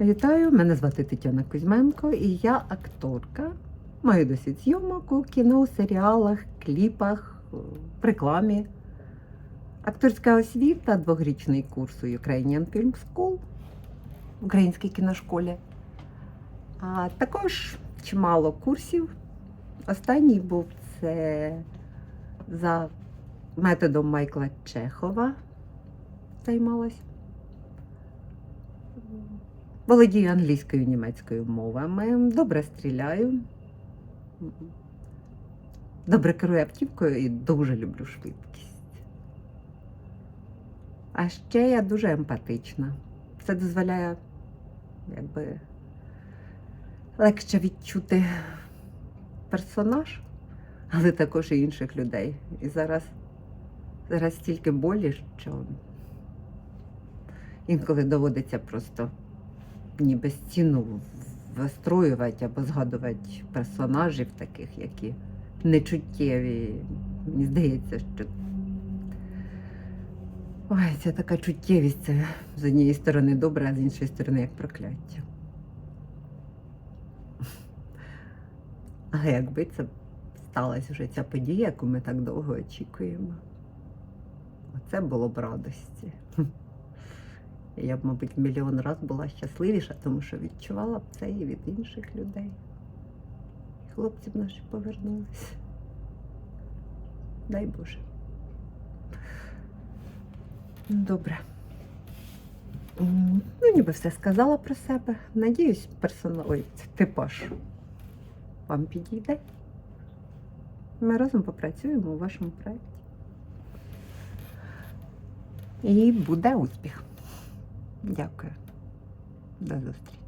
Вітаю, мене звати Тетяна Кузьменко і я акторка. Маю досвід зйомок у кіно, серіалах, кліпах, в рекламі. Акторська освіта, двохрічний курс у Ukrainian Film School в українській кіношколі. А також чимало курсів. Останній був це за методом Майкла Чехова займалась. Володію англійською і німецькою мовами, добре стріляю, добре керую автівкою і дуже люблю швидкість. А ще я дуже емпатична. Це дозволяє якби легше відчути персонаж, але також і інших людей. І зараз, зараз стільки болі, що інколи доводиться просто ніби стіну вистроювати або згадувати персонажів таких, які нечуттєві. Мені здається, що Ой, ця така чуттєвість, це з однієї сторони добре, а з іншої сторони як прокляття. Але якби це сталася вже ця подія, яку ми так довго очікуємо, оце було б радості. Я б, мабуть, мільйон разів була щасливіша, тому що відчувала б це і від інших людей. Хлопці б наші повернулися. Дай Боже. Добре. Ну, ніби все сказала про себе. Надіюсь, персонал, ой, типаж вам підійде. Ми разом попрацюємо у вашому проєкті. І буде успіх. Дякую. До зустрічі.